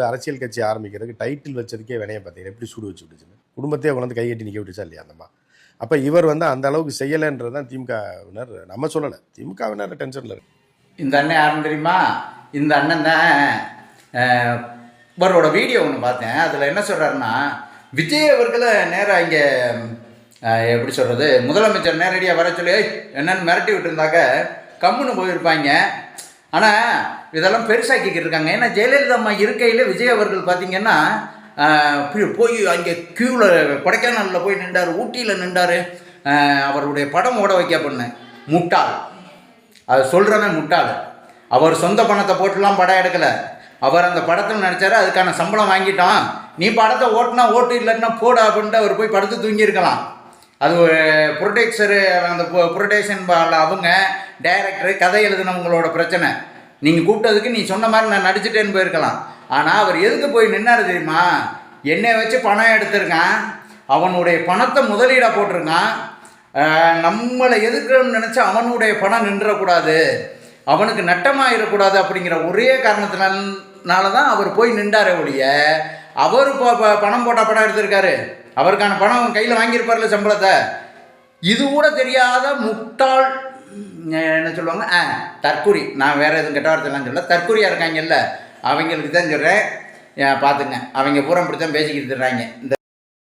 அரசியல் கட்சி ஆரம்பிக்கிறதுக்கு டைட்டில் வச்சதுக்கே வினைய பார்த்தீங்கன்னா எப்படி சூடு வச்சு விட்டுச்சுன்னு. குடும்பத்தையே கொண்டு கை கட்டி நிற்க விட்டுச்சா இல்லையா அந்தம்மா அப்போ இவர் வந்து அந்த அளவுக்கு செய்யலைன்றது தான் திமுகவினர் நம்ம சொல்லலை. திமுகவினர் டென்ஷனில் இருக்கு. இந்த அண்ணன் யாருன்னு தெரியுமா? இந்த அண்ணன் தான் இவரோட வீடியோ ஒன்று பார்த்தேன். அதில் என்ன சொல்கிறாருன்னா விஜய் அவர்களை நேராக இங்கே எப்படி சொல்கிறது முதலமைச்சர் நேரடியாக வர சொல்லி என்னென்னு மிரட்டி விட்டுருந்தாக்க கம்முன்னு போயிருப்பாங்க. ஆனால் இதெல்லாம் பெருசாக்கிக்கிட்டு இருக்காங்க. ஏன்னா ஜெயலலிதா அம்மா இருக்கையில் விஜய் அவர்கள் பார்த்திங்கன்னா போய் அங்கே க்யூவில் கொடைக்கானலில் போய் நின்றார் ஊட்டியில் நின்றார். அவருடைய படம் ஓட வைக்க பண்ண. முட்டாள். அது சொல்கிறவன் முட்டாள். அவர் சொந்த பணத்தை போட்டுலாம் படம் எடுக்கலை. அவர் அந்த படத்தில் நினச்சாரு அதுக்கான சம்பளம் வாங்கிட்டான். நீ படத்தை ஓட்டுனா ஓட்டு இல்லைன்னா போடு அப்படின்ட்டு அவர் போய் படுத்து தூங்கியிருக்கலாம். அது ப்ரொடெக்சரு அந்த ப்ரொடெக்ஷன் அவங்க டைரக்டரு கதை எழுதுனவங்களோட பிரச்சனை. நீங்கள் கூப்பிட்டதுக்கு நீ சொன்ன மாதிரி நான் நடிச்சிட்டேன்னு போயிருக்கலாம். ஆனால் அவர் எதுக்கு போய் நின்னாரு தெரியுமா? என்னை வச்சு பணம் எடுத்திருக்கான். அவனுடைய பணத்தை முதலீடாக போட்டிருக்கான். நம்மளை எதுக்குன்னு நினச்சா அவனுடைய பணம் நின்றக்கூடாது. அவனுக்கு நட்டமாயிடக்கூடாது அப்படிங்கிற ஒரே காரணத்தினால தான் அவர் போய் நின்றாரே ஒழிய அவர் இப்போ பணம் போட்ட படம் எடுத்திருக்காரு. அவருக்கான பணம் கையில் வாங்கியிருப்பார்ல சம்பளத்தை. இது கூட தெரியாத முட்டாள் என்ன சொல்லுவாங்க? ஆ தற்குறி நான் வேறு எதுவும் கெட்ட வார்த்தைலாம் சொல்ல தற்குறியாக இருக்காங்கல்ல அவங்களுக்கு தான் சொல்கிறேன் பார்த்துங்க அவங்க பூரா பிடிச்சா தான் பேசிக்கிட்டு இந்த